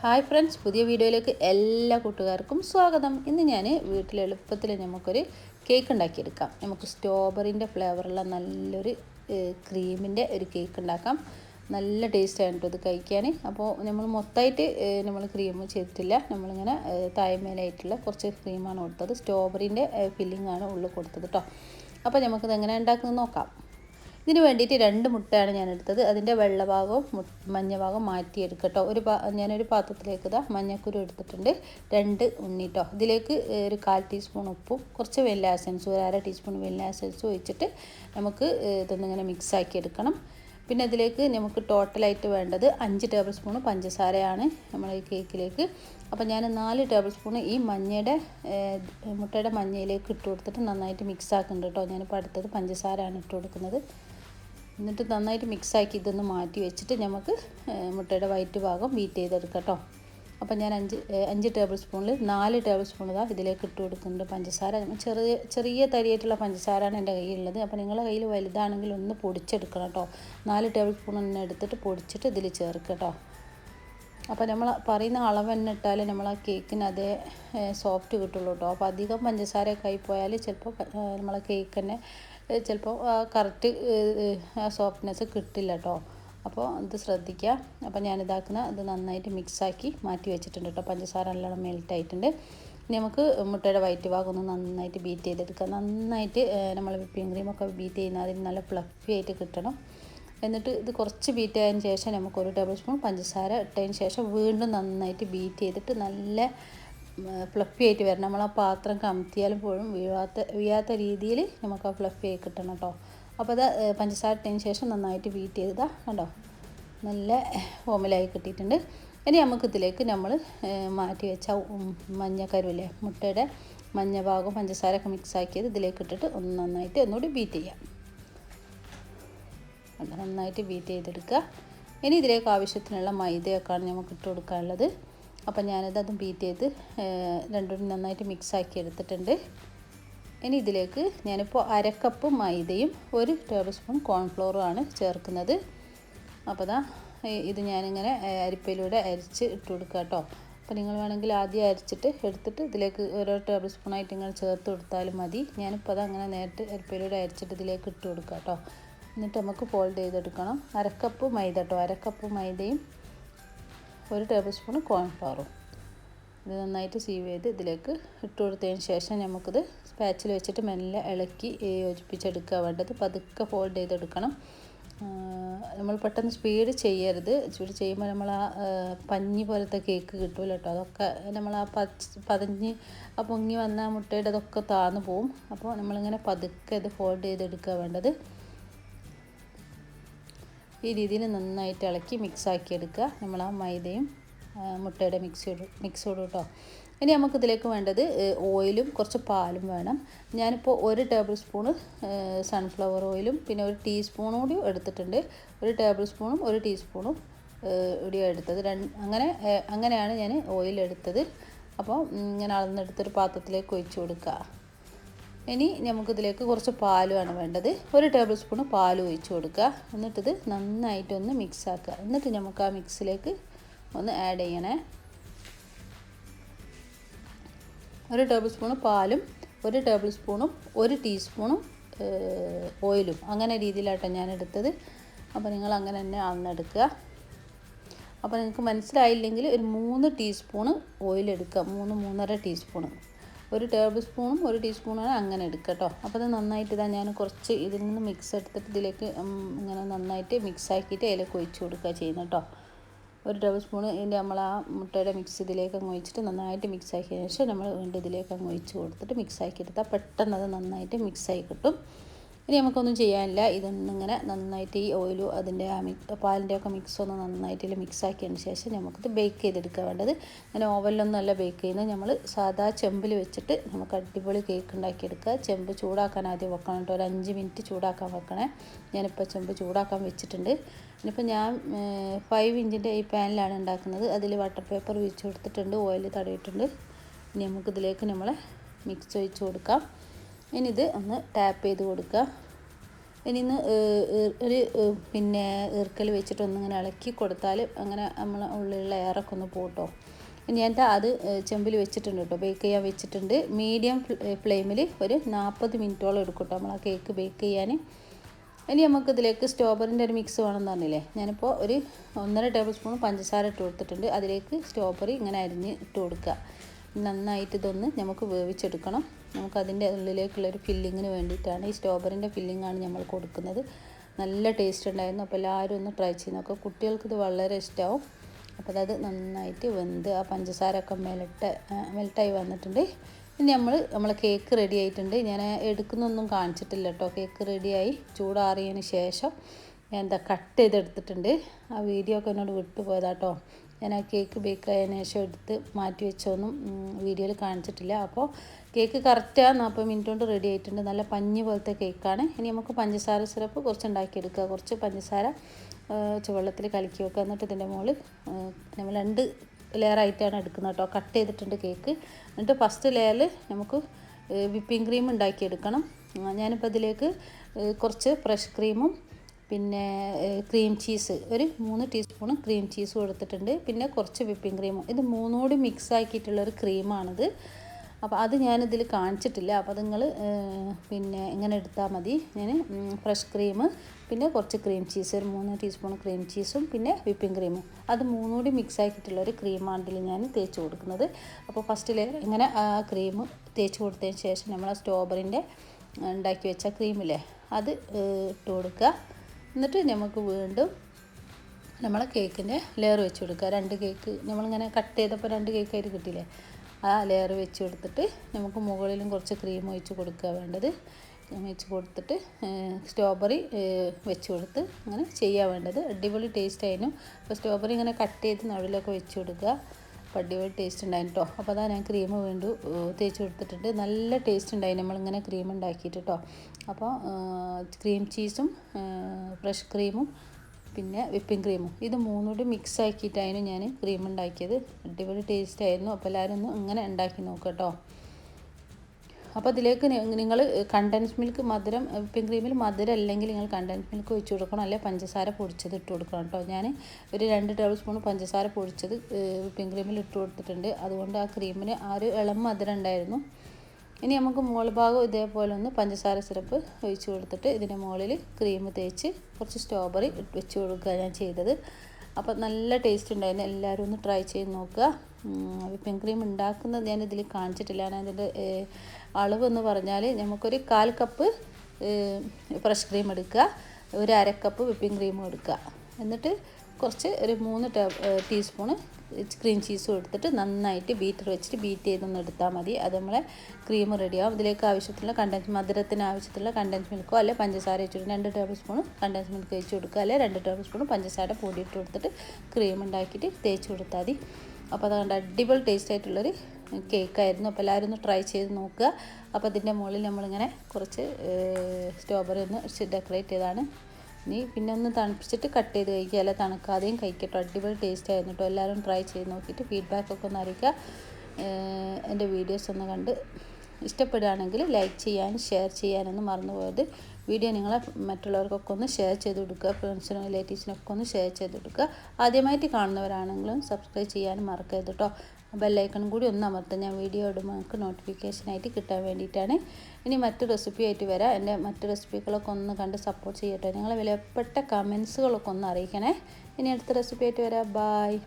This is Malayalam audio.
ഹായ് ഫ്രണ്ട്സ് പുതിയ വീഡിയോയിലേക്ക് എല്ലാ കൂട്ടുകാർക്കും സ്വാഗതം. ഇന്ന് ഞാൻ വീട്ടിൽ എളുപ്പത്തിൽ നമുക്കൊരു കേക്ക് ഉണ്ടാക്കിയെടുക്കാം. നമുക്ക് സ്ട്രോബെറിന്റെ ഫ്ലേവറുള്ള നല്ലൊരു ക്രീമിന്റെ ഒരു കേക്ക് ഉണ്ടാക്കാം. നല്ല ടേസ്റ്റ് ആണ് കേട്ടോ ഇത് കഴിക്കാൻ അപ്പോൾ നമ്മൾ മൊത്തമായിട്ട് നമ്മൾ ക്രീം ചെയ്തിട്ടില്ല നമ്മളിങ്ങനെ തായ്മേലായിട്ടുള്ള കുറച്ച് ക്രീമാണ് കൊടുത്തത്. സ്ട്രോബെറിന്റെ ഫില്ലിംഗ് ആണ് ഉള്ളിൽ കൊടുത്തത് കേട്ടോ അപ്പോൾ നമുക്കിത് എങ്ങനെ ഉണ്ടാക്കുന്നത് നോക്കാം. ഇതിന് വേണ്ടിയിട്ട് രണ്ട് മുട്ടയാണ് ഞാൻ എടുത്തത്. അതിന്റെ വെള്ളഭാഗവും മഞ്ഞ ഭാഗവും മാറ്റിയെടുക്കട്ടോ. ഒരു പാ ഞാനൊരു പാത്രത്തിലേക്ക് ഇതാ മഞ്ഞക്കുരു എടുത്തിട്ടുണ്ട്. രണ്ട് ഉണ്ണി ഉണ്ണിട്ടോ. ഇതിലേക്ക് ഒരു കാൽ ടീസ്പൂൺ ഉപ്പും കുറച്ച് വെല്ല എസൻസും ഒരു അര ടീസ്പൂൺ വെല്ല എസൻസും ഒഴിച്ചിട്ട് നമുക്ക് ഇതൊന്നിങ്ങനെ മിക്സ് ആക്കി എടുക്കണം. പിന്നെ അതിലേക്ക് നമുക്ക് ടോട്ടലായിട്ട് വേണ്ടത് അഞ്ച് ടേബിൾ സ്പൂൺ പഞ്ചസാരയാണ് നമ്മൾ ഈ കേക്കിലേക്ക് അപ്പോൾ ഞാൻ നാല് ടേബിൾ സ്പൂൺ ഈ മഞ്ഞയുടെ മുട്ടയുടെ മഞ്ഞയിലേക്ക് ഇട്ട് കൊടുത്തിട്ട് നന്നായിട്ട് മിക്സ് ആക്കുന്നുണ്ട് കേട്ടോ. ഞാനിപ്പോൾ അടുത്തത് പഞ്ചസാരയാണ് ഇട്ട് കൊടുക്കുന്നത്. എന്നിട്ട് നന്നായിട്ട് മിക്സാക്കി ഇതൊന്ന് മാറ്റി വെച്ചിട്ട് നമുക്ക് മുട്ടയുടെ വൈറ്റ് ഭാഗം ബീറ്റ് ചെയ്തെടുക്കാം കേട്ടോ അപ്പം ഞാൻ അഞ്ച് അഞ്ച് ടേബിൾ സ്പൂണിൽ നാല് ടേബിൾ സ്പൂൺ ഇതാ ഇതിലേക്ക് ഇട്ട് കൊടുക്കുന്നുണ്ട് പഞ്ചസാര. ചെറിയ ചെറിയ തരിയായിട്ടുള്ള പഞ്ചസാരയാണ് എന്റെ കയ്യിലുള്ളത്. അപ്പോൾ നിങ്ങളുടെ കയ്യിൽ വലുതാണെങ്കിൽ ഒന്ന് പൊടിച്ചെടുക്കണം കേട്ടോ നാല് ടേബിൾ സ്പൂൺ തന്നെ എടുത്തിട്ട് പൊടിച്ചിട്ട് ഇതിൽ ചേർക്കുക കേട്ടോ അപ്പോൾ നമ്മൾ പറയുന്ന അളവ് തന്നെ ഇട്ടാൽ നമ്മൾ ആ കേക്കിന് അതേ സോഫ്റ്റ് കിട്ടുള്ളൂ കേട്ടോ അപ്പോൾ അധികം പഞ്ചസാരയൊക്കെ ആയിപ്പോയാൽ ചിലപ്പോൾ നമ്മളെ കേക്ക് തന്നെ ചിലപ്പോൾ കറക്റ്റ് സോഫ്റ്റ്നെസ് കിട്ടില്ല കേട്ടോ അപ്പോൾ ഇത് ശ്രദ്ധിക്കുക. അപ്പോൾ ഞാനിതാക്കുന്ന ഇത് നന്നായിട്ട് മിക്സാക്കി മാറ്റി വെച്ചിട്ടുണ്ട് കേട്ടോ. പഞ്ചസാര നല്ലോണം മെൽറ്റായിട്ടുണ്ട് ഇനി നമുക്ക് മുട്ടയുടെ വയറ്റ് ഭാഗം ഒന്ന് നന്നായിട്ട് ബീറ്റ് ചെയ്തെടുക്കുക. നന്നായിട്ട് നമ്മൾ വിപ്പിംഗ് ക്രീമൊക്കെ ബീറ്റ് ചെയ്യുന്ന അതിന് നല്ല ഫ്ലഫി ആയിട്ട് കിട്ടണം. എന്നിട്ട് ഇത് കുറച്ച് ബീറ്റ് ആയതിന് ശേഷം നമുക്ക് ഒരു ടേബിൾ സ്പൂൺ പഞ്ചസാര ഇട്ടതിന് ശേഷം വീണ്ടും നന്നായിട്ട് ബീറ്റ് ചെയ്തിട്ട് നല്ല ഫ്ലഫി ആയിട്ട് വരണം. നമ്മൾ ആ പാത്രം കമത്തിയാലും പോലും വീഴാത്ത വീഴാത്ത രീതിയിൽ നമുക്ക് ആ ഫ്ലഫി ആയി കിട്ടണം കേട്ടോ അപ്പോൾ അത് പഞ്ചസാര ഇട്ടതിന് ശേഷം നന്നായിട്ട് ബീറ്റ് ചെയ്താ കണ്ടോ? നല്ല ഓമലായി കിട്ടിയിട്ടുണ്ട്. ഇനി നമുക്ക് ഇതിലേക്ക് നമ്മൾ മാറ്റി വെച്ച മഞ്ഞക്കരുവില്ലേ മുട്ടയുടെ മഞ്ഞ ഭാഗം പഞ്ചസാരയൊക്കെ മിക്സ് ആക്കിയത് ഇതിലേക്ക് ഇട്ടിട്ട് ഒന്ന് നന്നായിട്ട് ഒന്നുകൂടി ബീറ്റ് ചെയ്യാം. നന്നായിട്ട് ബീറ്റ് ചെയ്തെടുക്കുക. ഇനി ഇതിലേക്ക് ആവശ്യത്തിനുള്ള മൈദയൊക്കെയാണ് നമുക്ക് ഇട്ട് കൊടുക്കാനുള്ളത്. അപ്പം ഞാനത് അതും ബീറ്റ് ചെയ്ത് രണ്ടും നന്നായിട്ട് മിക്സ് ആക്കി എടുത്തിട്ടുണ്ട്. ഇനി ഇതിലേക്ക് ഞാനിപ്പോൾ അരക്കപ്പ് മൈദയും ഒരു ടേബിൾ സ്പൂൺ കോൺഫ്ലോറും ആണ് ചേർക്കുന്നത്. അപ്പോൾ ദാ ഇത് ഞാനിങ്ങനെ അരിപ്പയിലൂടെ അരിച്ച് ഇട്ട് കൊടുക്കുക കേട്ടോ അപ്പോൾ നിങ്ങൾ വേണമെങ്കിൽ ആദ്യം അരിച്ചിട്ട് എടുത്തിട്ട് ഇതിലേക്ക് ഓരോ ടേബിൾ സ്പൂണായിട്ട് ഇങ്ങനെ ചേർത്ത് കൊടുത്താലും മതി. ഞാനിപ്പോൾ അത് അങ്ങനെ നേരിട്ട് അരിപ്പയിലൂടെ അരിച്ചിട്ട് ഇതിലേക്ക് ഇട്ട് കൊടുക്കുക കേട്ടോ എന്നിട്ട് നമുക്ക് ഫോൾഡ് ചെയ്തെടുക്കണം. അരക്കപ്പ് മൈദ കേട്ടോ അരക്കപ്പ് മൈദയും ഒരു ടേബിൾ സ്പൂൺ കോൺഫ്ലവറും ഇത് നന്നായിട്ട് സീവ് ചെയ്ത് ഇതിലേക്ക് ഇട്ട് കൊടുത്തതിന് ശേഷം നമുക്കിത് സ്പാച്ചിൽ വെച്ചിട്ട് മെല്ലെ ഇളക്കി യോജിപ്പിച്ചെടുക്കുക. വേണ്ടത് പതുക്കെ ഫോൾഡ് ചെയ്തെടുക്കണം. നമ്മൾ പെട്ടെന്ന് സ്പീഡ് ചെയ്യരുത്. സ്പീഡ് ചെയ്യുമ്പോൾ നമ്മൾ ആ പഞ്ഞി പോലത്തെ കേക്ക് കിട്ടുമല്ലോ കേട്ടോ അതൊക്കെ നമ്മൾ ആ പച്ച പതഞ്ഞ് ആ പൊങ്ങി വന്ന മുട്ടയുടെ അതൊക്കെ താന്നു പോവും. അപ്പോൾ നമ്മളിങ്ങനെ പതുക്കെ ഇത് ഫോൾഡ് ചെയ്തെടുക്കുക വേണ്ടത്. ഈ രീതിയിൽ നന്നായിട്ട് ഇളക്കി മിക്സാക്കി എടുക്കുക നമ്മൾ ആ മൈദയും മുട്ടയുടെ മിക്സോട് മിക്സോട് കേട്ടോ ഇനി നമുക്ക് ഇതിലേക്ക് വേണ്ടത് ഓയിലും കുറച്ച് പാലും വേണം. ഞാനിപ്പോൾ ഒരു ടേബിൾ സ്പൂണ് സൺഫ്ലവർ ഓയിലും പിന്നെ ഒരു ടീസ്പൂൺ കൂടി എടുത്തിട്ടുണ്ട്. ഒരു ടേബിൾ സ്പൂണും ഒരു ടീസ്പൂണും ഇവിടെ എടുത്തത്. രണ്ട് അങ്ങനെ അങ്ങനെയാണ് ഞാൻ ഓയിൽ എടുത്തത്. അപ്പോൾ ഞാൻ അളന്നെടുത്തൊരു പാത്രത്തിലേക്ക് ഒഴിച്ചു കൊടുക്കുക. ഇനി നമുക്കിതിലേക്ക് കുറച്ച് പാലുമാണ് വേണ്ടത്. ഒരു ടേബിൾ സ്പൂൺ പാൽ ഒഴിച്ച് കൊടുക്കുക. എന്നിട്ടിത് നന്നായിട്ടൊന്ന് മിക്സ് ആക്കുക. എന്നിട്ട് നമുക്ക് ആ മിക്സിലേക്ക് ഒന്ന് ആഡ് ചെയ്യണേ. ഒരു ടേബിൾ സ്പൂൺ പാലും ഒരു ടേബിൾ സ്പൂണും ഒരു ടീസ്പൂണും ഓയിലും. അങ്ങനെ രീതിയിലാട്ടോ ഞാൻ എടുത്തത് അപ്പോൾ നിങ്ങൾ അങ്ങനെ തന്നെ അന്നെടുക്കുക അപ്പോൾ നിങ്ങൾക്ക് മനസ്സിലായില്ലെങ്കിൽ ഒരു മൂന്ന് ടീസ്പൂണ് ഓയിൽ എടുക്കുക മൂന്ന് മൂന്നര ടീസ്പൂണ്. ഒരു ടേബിൾ സ്പൂണും ഒരു ടീസ്പൂണാണ് അങ്ങനെ എടുക്കുക കേട്ടോ. അപ്പോൾ അത് നന്നായിട്ട് ഇതാ ഞാൻ കുറച്ച് ഇതിൽ നിന്ന് മിക്സ് എടുത്തിട്ട് ഇതിലേക്ക് ഇങ്ങനെ നന്നായിട്ട് മിക്സ് ആക്കിയിട്ട് അതിലേക്ക് ഒഴിച്ച് കൊടുക്കുക ചെയ്യുന്നത് കേട്ടോ. ഒരു ടേബിൾ സ്പൂൺ ഇതിന്റെ നമ്മൾ ആ മുട്ടയുടെ മിക്സ് ഇതിലേക്ക് അങ്ങ് ഒഴിച്ചിട്ട് നന്നായിട്ട് മിക്സ് ആക്കിയതിന് ശേഷം നമ്മൾ വീണ്ടും ഇതിലേക്ക് അങ്ങ് ഒഴിച്ച് കൊടുത്തിട്ട് മിക്സ് ആക്കി എടുത്താൽ പെട്ടെന്ന് അത് നന്നായിട്ട് മിക്സ് ആയി കിട്ടും. ഇനി നമുക്കൊന്നും ചെയ്യാനില്ല. ഇതൊന്നിങ്ങനെ നന്നായിട്ട് ഈ ഓയിലും അതിന്റെ ആ മിക് പാലിന്റെ ഒക്കെ മിക്സ് ഒന്ന് നന്നായിട്ട് മിക്സ് ആക്കിയതിന് ശേഷം നമുക്കിത് ബേക്ക് ചെയ്തെടുക്കാൻ വേണ്ടത് അങ്ങനെ ഓവനിലൊന്നും അല്ല ബേക്ക് ചെയ്യുന്നത്. നമ്മൾ സാധാ ചെമ്പിൽ വെച്ചിട്ട് നമുക്ക് അടിപൊളി കേക്ക് ഉണ്ടാക്കിയെടുക്കുക. ചെമ്പ് ചൂടാക്കാൻ ആദ്യം വെക്കണം കേട്ടോ. ഒരു അഞ്ച് മിനിറ്റ് ചൂടാക്കാൻ വെക്കണേ. ഞാനിപ്പോൾ ചെമ്പ് ചൂടാക്കാൻ വെച്ചിട്ടുണ്ട്. ഇനിയിപ്പോൾ ഞാൻ ഫൈവ് ഇഞ്ചിന്റെ ഈ പാനിലാണ് ഉണ്ടാക്കുന്നത്. അതിൽ വാട്ടർ പേപ്പർ വിരിച്ചു കൊടുത്തിട്ടുണ്ട്. ഓയിൽ തടയിട്ടുണ്ട് ഇനി നമുക്കിതിലേക്ക് നമ്മളെ മിക്സ് ഒഴിച്ച് കൊടുക്കാം. ഇനി ഇത് ഒന്ന് ടാപ്പ് ചെയ്ത് കൊടുക്കുക. ഇനി ഇന്ന് ഒരു പിന്നെ ഈർക്കൽ വെച്ചിട്ട് ഒന്നിങ്ങനെ ഇളക്കി കൊടുത്താൽ അങ്ങനെ നമ്മൾ ഉള്ളിലുള്ള എയറൊക്കെ ഒന്ന് പോട്ടോ. ഇനി എന്റെ അത് ചെമ്പിൽ വെച്ചിട്ടുണ്ട് കേട്ടോ. ബേക്ക് ചെയ്യാൻ വെച്ചിട്ടുണ്ട്. മീഡിയം ഫ്ലെയിമിൽ ഒരു നാൽപ്പത് മിനിറ്റോളം എടുക്കും കേട്ടോ നമ്മൾ ആ കേക്ക് ബേക്ക് ചെയ്യാൻ ഇനി നമുക്ക് ഇതിലേക്ക് സ്ട്രോബറിന്റെ ഒരു മിക്സ് വേണമെന്ന് പറഞ്ഞില്ലേ? ഞാനിപ്പോൾ ഒരു ഒന്നര ടേബിൾ സ്പൂൺ പഞ്ചസാര ഇട്ട് കൊടുത്തിട്ടുണ്ട്. അതിലേക്ക് സ്ട്രോബറി ഇങ്ങനെ അരിഞ്ഞ് ഇട്ട് കൊടുക്കുക. നന്നായിട്ട് ഇതൊന്ന് നമുക്ക് വേവിച്ചെടുക്കണം. നമുക്കതിന്റെ ഉള്ളിലേക്കുള്ളൊരു ഫില്ലിങ്ങിന് വേണ്ടിയിട്ടാണ്. ഈ സ്ട്രോബറിന്റെ ഫില്ലിങ്ങാണ് നമ്മൾ കൊടുക്കുന്നത്. നല്ല ടേസ്റ്റ് ഉണ്ടായിരുന്നു അപ്പോൾ എല്ലാവരും ഒന്ന് ട്രൈ ചെയ്ത് നോക്കുക കുട്ടികൾക്ക് ഇത് വളരെ ഇഷ്ടമാവും അപ്പോൾ അത് നന്നായിട്ട് വെന്ത് ആ പഞ്ചസാര ഒക്കെ മെൽട്ട് മെൽട്ടായി വന്നിട്ടുണ്ട്. ഇനി നമ്മൾ നമ്മളെ കേക്ക് റെഡി ആയിട്ടുണ്ട്. ഞാൻ എടുക്കുന്നൊന്നും കാണിച്ചിട്ടില്ല കേട്ടോ. കേക്ക് റെഡിയായി ചൂടാറിയതിന് ശേഷം ഞാൻ എന്താ കട്ട് ചെയ്തെടുത്തിട്ടുണ്ട്. ആ വീഡിയോ ഒക്കെ എന്നോട് വിട്ടുപോയതാട്ടോ ഞാൻ ആ കേക്ക് ബേക്ക് ആയതിനു ശേഷം എടുത്ത് മാറ്റി വെച്ചൊന്നും വീഡിയോയിൽ കാണിച്ചിട്ടില്ല. അപ്പോൾ കേക്ക് കറക്റ്റാണ് നാൽപ്പത് മിനിറ്റ് കൊണ്ട് റെഡി ആയിട്ടുണ്ട്. നല്ല പഞ്ഞി പോലത്തെ കേക്കാണ്. ഇനി നമുക്ക് പഞ്ചസാര സിറപ്പ് കുറച്ച് ഉണ്ടാക്കിയെടുക്കുക കുറച്ച് പഞ്ചസാര ചുവെള്ളത്തിൽ കലക്കി വെക്കുക എന്നിട്ട് ഇതിന്റെ മുകളിൽ നമ്മൾ രണ്ട് ലെയറായിട്ടാണ് എടുക്കുന്നത് കേട്ടോ. കട്ട് ചെയ്തിട്ടുണ്ട് കേക്ക്. എന്നിട്ട് ഫസ്റ്റ് ലെയറിൽ നമുക്ക് വിപ്പിംഗ് ക്രീം ഉണ്ടാക്കിയെടുക്കണം. ഞാനിപ്പോൾ ഇതിലേക്ക് കുറച്ച് ഫ്രഷ് ക്രീമും പിന്നെ ക്രീം ചീസ് ഒരു മൂന്ന് ടീസ്പൂൺ ക്രീം ചീസ് കൊടുത്തിട്ടുണ്ട്. പിന്നെ കുറച്ച് വിപ്പിംഗ് ക്രീമും ഇത് മൂന്നോട് മിക്സ് ആക്കിയിട്ടുള്ളൊരു ക്രീമാണിത് അപ്പോൾ അത് ഞാനിതിൽ കാണിച്ചിട്ടില്ല. അപ്പോൾ നിങ്ങൾ പിന്നെ ഇങ്ങനെ എടുത്താൽ മതി. ഞാൻ ഫ്രഷ് ക്രീം പിന്നെ കുറച്ച് ക്രീം ചീസ് ഒരു മൂന്ന് ടീസ്പൂൺ ക്രീം ചീസും പിന്നെ വിപ്പിംഗ് ക്രീമും അത് മൂന്നുകൂടി മിക്സ് ആക്കിയിട്ടുള്ള ഒരു ക്രീമാണ് ഇതിൽ ഞാൻ തേച്ച് കൊടുക്കുന്നത്. അപ്പോൾ ഫസ്റ്റ് ലെയർ ഇങ്ങനെ ആ ക്രീം തേച്ച് കൊടുത്തതിന് ശേഷം നമ്മൾ ആ സ്ട്രോബറിന്റെ ഉണ്ടാക്കി വെച്ച ക്രീമില്ലേ അത് ഇട്ട് കൊടുക്കുക എന്നിട്ട് നമുക്ക് വീണ്ടും നമ്മളെ കേക്കിന്റെ ലെയർ വെച്ച് കൊടുക്കുക. രണ്ട് കേക്ക് നമ്മളിങ്ങനെ കട്ട് ചെയ്തപ്പോൾ രണ്ട് കേക്ക് കേക്കായിട്ട് കിട്ടിയില്ലേ? ആ ലെയർ വെച്ച് കൊടുത്തിട്ട് നമുക്ക് മുകളിലും കുറച്ച് ക്രീം ഒഴിച്ച് കൊടുക്കുക വേണ്ടത്. വെച്ച് കൊടുത്തിട്ട് സ്ട്രോബെറി വെച്ച് കൊടുത്ത് അങ്ങനെ ചെയ്യാൻ വേണ്ടത്. അടിപൊളി ടേസ്റ്റ് ആയിരുന്നു. അപ്പോൾ സ്ട്രോബെറി ഇങ്ങനെ കട്ട് ചെയ്ത് നടുവിലൊക്കെ വെച്ച് കൊടുക്കുക. അപ്പോൾ ടേസ്റ്റ് ഉണ്ടായിരുന്നു കേട്ടോ അപ്പോൾ അതാ ഞാൻ ക്രീം വീണ്ടും തേച്ച് കൊടുത്തിട്ടുണ്ട്. നല്ല ടേസ്റ്റ് ഉണ്ടായി. നമ്മളിങ്ങനെ ക്രീം ഉണ്ടാക്കിയിട്ട് കേട്ടോ അപ്പോൾ ക്രീം ചീസും ഫ്രഷ് ക്രീമും പിന്നെ വിപ്പിംഗ് ക്രീമും ഇത് മൂന്നുകൂടി മിക്സ് ആക്കിയിട്ടായിരുന്നു ഞാൻ ക്രീം ഉണ്ടാക്കിയത്. അടിപൊളി ടേസ്റ്റ് ആയിരുന്നു. അപ്പോൾ എല്ലാവരും ഒന്ന് ഇങ്ങനെ ഉണ്ടാക്കി നോക്കാം കേട്ടോ അപ്പോൾ ഇതിലേക്ക് നിങ്ങൾ കണ്ടൻസ് മിൽക്ക് മധുരം വിപ്പിംഗ് ക്രീമിൽ മധുരം അല്ലെങ്കിൽ നിങ്ങൾ കണ്ടൻസ് മിൽക്ക് ഒഴിച്ച് കൊടുക്കണം. അല്ലെങ്കിൽ പഞ്ചസാര പൊടിച്ചത് ഇട്ട് കൊടുക്കണം കേട്ടോ. ഞാൻ ഒരു രണ്ട് ടേബിൾ സ്പൂൺ പഞ്ചസാര പൊടിച്ചത് വിപ്പിംഗ് ക്രീമിൽ ഇട്ട് കൊടുത്തിട്ടുണ്ട്. അതുകൊണ്ട് ആ ക്രീമിന് ആ ഒരു ഇളം മധുരം ഉണ്ടായിരുന്നു. ഇനി നമുക്ക് മുകൾ ഭാഗം ഇതേപോലെ ഒന്ന് പഞ്ചസാര സിറപ്പ് ഒഴിച്ച് കൊടുത്തിട്ട് ഇതിന്റെ മുകളിൽ ക്രീം തേച്ച് കുറച്ച് സ്ട്രോബെറി വെച്ച് കൊടുക്കുക ഞാൻ ചെയ്തത്. അപ്പോൾ നല്ല ടേസ്റ്റ് ഉണ്ടായിരുന്നു. എല്ലാവരും ഒന്ന് ട്രൈ ചെയ്ത് നോക്കുക. വിപ്പിംഗ് ക്രീം ഉണ്ടാക്കുന്നത് ഞാൻ ഇതിൽ കാണിച്ചിട്ടില്ല. ഞാൻ അതിന്റെ അളവെന്ന് പറഞ്ഞാൽ നമുക്കൊരു കാൽ കപ്പ് ഫ്രഷ് ക്രീം എടുക്കുക. ഒരു അര കപ്പ് വിപ്പിംഗ് ക്രീമും എടുക്കുക. എന്നിട്ട് കുറച്ച് ഒരു മൂന്ന് ടീസ്പൂണ് ക്രീം ചീസും എടുത്തിട്ട് നന്നായിട്ട് ബീറ്റർ വെച്ചിട്ട് ബീറ്റ് ചെയ്തൊന്ന് എടുത്താൽ മതി. അത് നമ്മളെ ക്രീം റെഡിയാവും. ഇതിലേക്ക് ആവശ്യത്തിലുള്ള കണ്ടൻസ് മധുരത്തിന് ആവശ്യത്തിലുള്ള കണ്ടൻസ് മിൽക്കോ അല്ലെ പഞ്ചസാര വെച്ചിട്ട് രണ്ട് ടേബിൾ സ്പൂൺ കണ്ടൻസ് മിൽക്ക് തേച്ച് കൊടുക്കുക അല്ലെ രണ്ട് ടേബിൾ സ്പൂൺ പഞ്ചസാര പൊടി ഇട്ട് കൊടുത്തിട്ട് ക്രീം ഉണ്ടാക്കിയിട്ട് തേച്ച് കൊടുത്താൽ മതി. അപ്പോൾ അതുകൊണ്ട് അടിപൊളി ടേസ്റ്റ് ആയിട്ടുള്ളൊരു കേക്കായിരുന്നു അപ്പോൾ എല്ലാവരും ഒന്ന് ട്രൈ ചെയ്ത് നോക്കുക. അപ്പോൾ അതിന്റെ മുകളിൽ നമ്മളിങ്ങനെ കുറച്ച് സ്ട്രോബെറി ഒന്ന് ഡെക്കറേറ്റ് ചെയ്താണ്. ഇനി പിന്നെ ഒന്ന് തണുപ്പിച്ചിട്ട് കട്ട് ചെയ്ത് കഴിക്കുക അല്ല തണുക്കാതെയും കഴിക്കട്ടോ. അടിപൊളി ടേസ്റ്റ് ആയിരുന്നു കേട്ടോ എല്ലാവരും ട്രൈ ചെയ്ത് നോക്കിയിട്ട് ഫീഡ്ബാക്ക് ഒക്കെ ഒന്ന് അറിയിക്കുക. എന്റെ വീഡിയോസ് ഒന്ന് കണ്ട് ഇഷ്ടപ്പെടുകയാണെങ്കിൽ ലൈക്ക് ചെയ്യാനും ഷെയർ ചെയ്യാനൊന്നും മറന്നു പോയത് വീഡിയോ നിങ്ങൾ മറ്റുള്ളവർക്കൊക്കെ ഒന്ന് ഷെയർ ചെയ്ത് കൊടുക്കുക. ഫ്രണ്ട്സിനും റിലേറ്റീവ്സിനൊക്കെ ഒന്ന് ഷെയർ ചെയ്ത് കൊടുക്കുക. ആദ്യമായിട്ട് കാണുന്നവരാണെങ്കിലും സബ്സ്ക്രൈബ് ചെയ്യാനും മറക്കരുത് കേട്ടോ ബെല്ലൈക്കൺ കൂടി ഒന്ന് അമർത്തും. ഞാൻ വീഡിയോ ഇടുമ്പോൾ നിങ്ങൾക്ക് നോട്ടിഫിക്കേഷനായിട്ട് കിട്ടാൻ വേണ്ടിയിട്ടാണ്. ഇനി മറ്റു റെസിപ്പി ആയിട്ട് വരാം. എന്റെ മറ്റു റെസിപ്പികളൊക്കെ ഒന്ന് കണ്ട് സപ്പോർട്ട് ചെയ്യട്ടെ. നിങ്ങളെ വിലപ്പെട്ട കമൻസുകളൊക്കെ ഒന്ന് അറിയിക്കണേ. ഇനി അടുത്ത റെസിപ്പി ആയിട്ട് വരാം. ബായ്